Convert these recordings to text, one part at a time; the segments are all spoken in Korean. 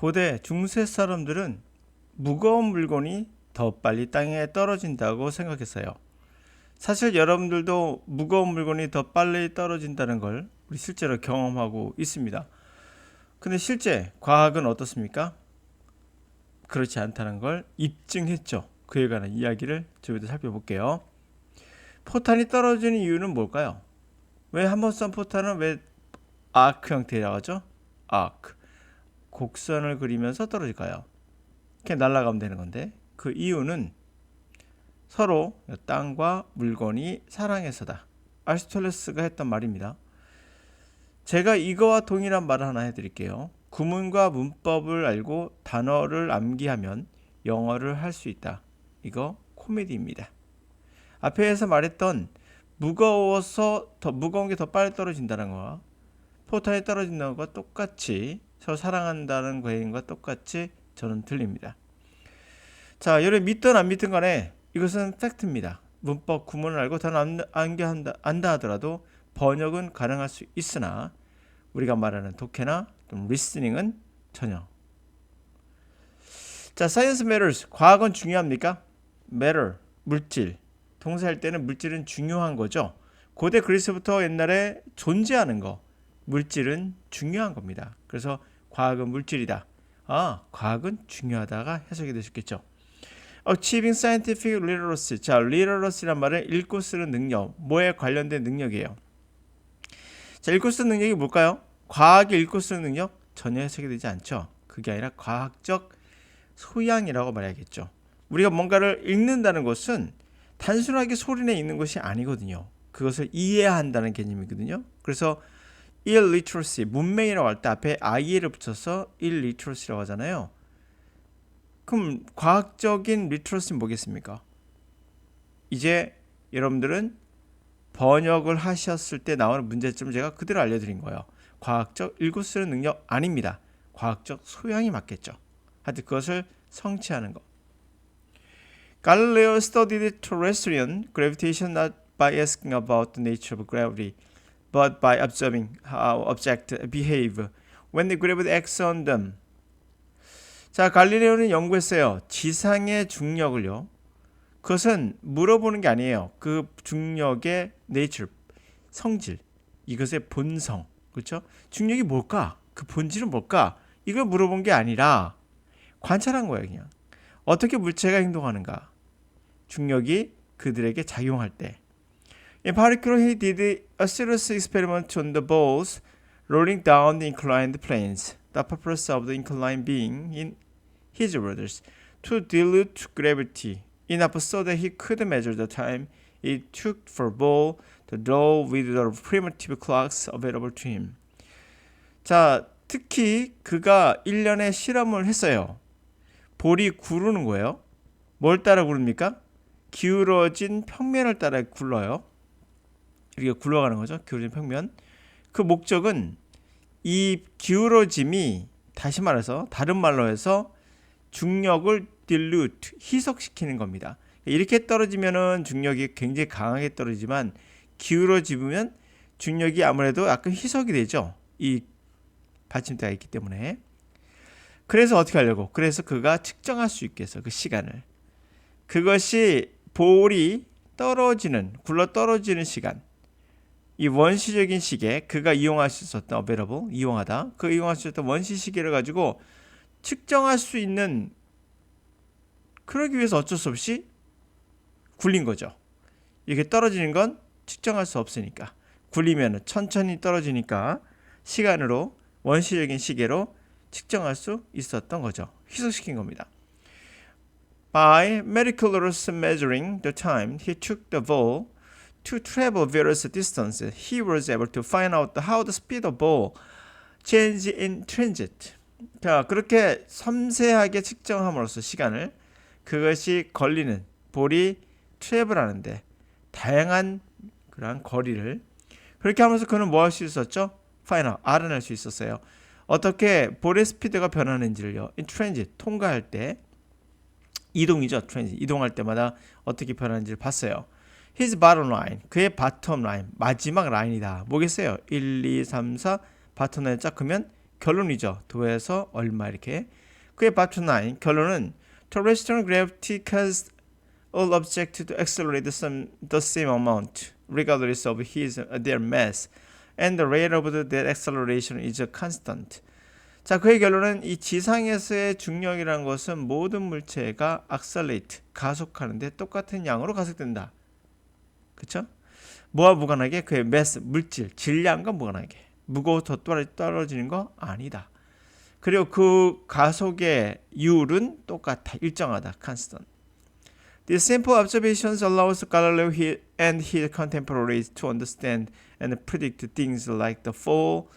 고대 중세 사람들은 무거운 물건이 더 빨리 땅에 떨어진다고 생각했어요. 사실 여러분들도 무거운 물건이 더 빨리 떨어진다는 걸 우리 실제로 경험하고 있습니다. 근데 실제 과학은 어떻습니까? 그렇지 않다는 걸 입증했죠. 그에 관한 이야기를 저희도 살펴볼게요. 포탄이 떨어지는 이유는 뭘까요? 왜 한 번 쏜 포탄은 왜 아크 형태라고 하죠? 아크. 곡선을 그리면서 떨어질까요? 이렇게 날아가면 되는 건데 그 이유는 서로 땅과 물건이 사랑해서다. 아리스토텔레스가 했던 말입니다. 제가 이거와 동일한 말을 하나 해드릴게요. 구문과 문법을 알고 단어를 암기하면 영어를 할 수 있다. 이거 코미디입니다. 앞에서 말했던 무거워서 더 무거운 게 더 빨리 떨어진다는 거와 포탄이 떨어진다는 것과 똑같이 서로 사랑한다는 거인과 똑같이 저는 들립니다. 자, 여러분 믿든 안 믿든 간에 이것은 팩트입니다. 문법 구문을 알고 단어 암기한다 안다 하더라도 번역은 가능할 수 있으나 우리가 말하는 독해나 좀 리스닝은 전혀. 자, science matters. 과학은 중요합니까? matter, 물질. 동사할 때는 물질은 중요한 거죠. 고대 그리스부터 옛날에 존재하는 거, 물질은 중요한 겁니다. 그래서 과학은 물질이다. 아, 과학은 중요하다가 해석이 되셨겠죠. Achieving scientific literacy. 자, literacy란 말은 읽고 쓰는 능력, 뭐에 관련된 능력이에요. 자, 읽고 쓰는 능력이 뭘까요? 과학이 읽고 쓰는 능력 전혀 해석이 되지 않죠. 그게 아니라 과학적 소양이라고 말해야겠죠. 우리가 뭔가를 읽는다는 것은 단순하게 소리내 읽는 것이 아니거든요. 그것을 이해한다는 개념이거든요. 그래서 illiteracy, 문맹이라고 할 때 앞에 i를 붙여서 illiteracy라고 하잖아요. 그럼 과학적인 literacy는 뭐겠습니까? 이제 여러분들은 번역을 하셨을 때 나오는 문제점을 제가 그대로 알려드린 거예요. 과학적 읽고 쓰는 능력 아닙니다. 과학적 소양이 맞겠죠. 하여튼 그것을 성취하는 것. Galileo studied terrestrial gravitation not by asking about the nature of gravity, but by observing how objects behave when the gravity acts on them. 자, 갈릴레오는 연구했어요. 지상의 중력을요. 그것은 물어보는 게 아니에요. 그 중력의 nature, 성질, 이것의 본성, 그렇죠? 중력이 뭘까? 그 본질은 뭘까? 이걸 물어본 게 아니라 관찰한 거예요, 그냥. 어떻게 물체가 행동하는가? 중력이 그들에게 작용할 때. In particular, he did a serious experiment on the balls rolling down the inclined planes. The purpose of the inclined being, in his words, to dilute gravity enough so that he could measure the time it took for ball to roll with the primitive clocks available to him. 자, 특히 그가 1년의 실험을 했어요. 볼이 구르는 거예요. 뭘 따라 구릅니까? 기울어진 평면을 따라 굴러요. 이렇게 굴러가는 거죠. 기울어진 평면. 그 목적은 이 기울어짐이 다시 말해서 다른 말로 해서 중력을 dilute 희석시키는 겁니다. 이렇게 떨어지면은 중력이 굉장히 강하게 떨어지지만 기울어지면 중력이 아무래도 약간 희석이 되죠. 이 받침대가 있기 때문에. 그래서 어떻게 하려고? 그래서 그가 측정할 수 해서 그 시간을. 그것이 볼이 떨어지는 굴러 떨어지는 시간. 이 원시적인 시계 그가 이용할 수 있었던 available 이용하다 그 이용할 수 있었던 원시 시계를 가지고 측정할 수 있는 그러기 위해서 어쩔 수 없이 굴린 거죠. 이렇게 떨어지는 건 측정할 수 없으니까 굴리면 천천히 떨어지니까 시간으로 원시적인 시계로 측정할 수 있었던 거죠. 희석시킨 겁니다. By meticulously measuring the time he took the ball to travel various distances, he was able to find out how the speed of ball changed in transit. 자, 그렇게 섬세하게 측정함으로써 시간을 그것이 걸리는 볼이 트래블하는데 다양한 그러한 거리를 그렇게 하면서 그는 뭐 할 수 있었죠? 파이널 알아낼 수 있었어요. 어떻게 볼의 스피드가 변하는지를요. 인 트랜짓 통과할 때 이동이죠. 트랜짓 이동할 때마다 어떻게 변하는지를 봤어요. His bottom line 그의 바텀 라인 마지막 라인이다. 뭐겠어요? 1, 2, 3, 4 바텀 라인 쫙 크면 결론이죠. 도에서 얼마 이렇게. 그의 파트 9 결론은 terrestrial gravity causes all objects to accelerate same, the same amount regardless of his their mass and the rate of that acceleration is constant. 자, 그의 결론은 이 지상에서의 중력이라는 것은 모든 물체가 accelerate 가속하는데 똑같은 양으로 가속된다. 그쵸? 뭐와 무관하게 그의 mass 물질 질량과 무관하게 무거워서 떨어- 떨어지는 거 아니다. 그리고 그 가속의 이율은 똑같아 일정하다 constant. These simple observations allows Galileo and his contemporaries to understand and predict things like the fall,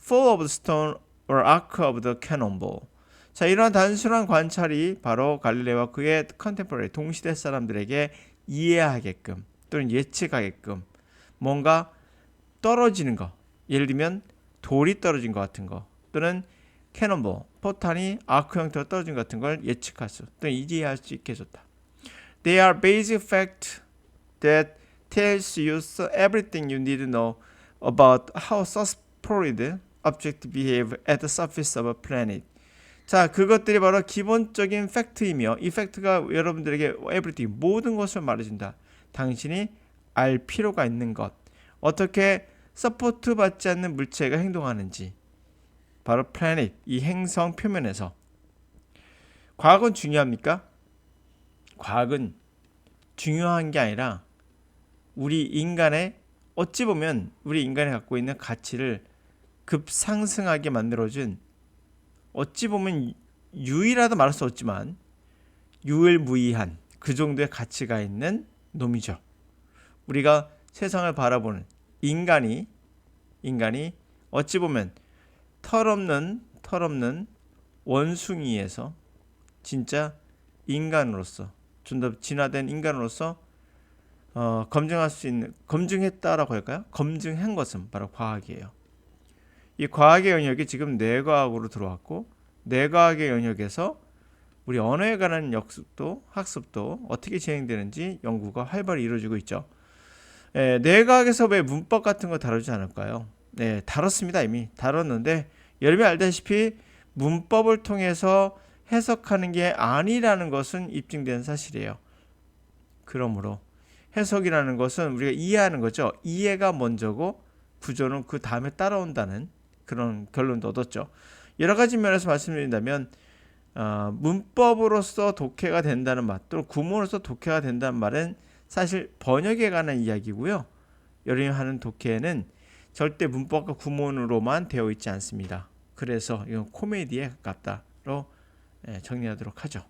fall of the stone or arc of the cannonball. 자, 이러한 단순한 관찰이 바로 갈릴레오와 그의 컨템포러리 동시대 사람들에게 이해하게끔 또는 예측하게끔 뭔가 떨어지는 거, 예를 들면 돌이 떨어진 것 같은 거 또는 캐논볼, 포탄이 아크 형태로 떨어진 것 같은 걸 예측할 수 또는 이해할 수 있게 해줬다. They are basic fact that tells you everything you need to know about how such solid objects behave at the surface of a planet. 자, 그것들이 바로 기본적인 팩트이며 이 팩트가 여러분들에게 everything 모든 것을 말해준다. 당신이 알 필요가 있는 것. 어떻게 서포트 받지 않는 물체가 행동하는지. 바로 planet 이 행성 표면에서. 과학은 중요합니까? 과학은 중요한 게 아니라 우리 인간의 어찌 보면 우리 인간이 갖고 있는 가치를 급상승하게 만들어준 어찌 보면 유일하다 말할 수 없지만 유일무이한 그 정도의 가치가 있는 놈이죠. 우리가 세상을 바라보는 인간이 인간이 어찌 보면 털없는 털없는 원숭이에서 진짜 인간으로서 좀 더 진화된 인간으로서 어, 검증할 수 있는 검증했다라고 할까요? 검증한 것은 바로 과학이에요. 이 과학의 영역이 지금 뇌과학으로 들어왔고 뇌과학의 영역에서 우리 언어에 관한 역습도 학습도 어떻게 진행되는지 연구가 활발히 이루어지고 있죠. 에, 뇌과학에서 왜 문법 같은 거 다루지 않을까요? 네, 다뤘습니다 이미 다뤘는데 여러분이 알다시피 문법을 통해서 해석하는 게 아니라는 것은 입증된 사실이에요. 그러므로 해석이라는 것은 우리가 이해하는 거죠. 이해가 먼저고 구조는 그 다음에 따라온다는 그런 결론도 얻었죠. 여러 가지 면에서 말씀드린다면 어, 문법으로서 독해가 된다는 말, 또 구문으로서 독해가 된다는 말은 사실 번역에 관한 이야기고요. 여러분이 하는 독해는 절대 문법과 구문으로만 되어 있지 않습니다. 그래서 이건 코미디에 가깝다로 예, 정리하도록 하죠.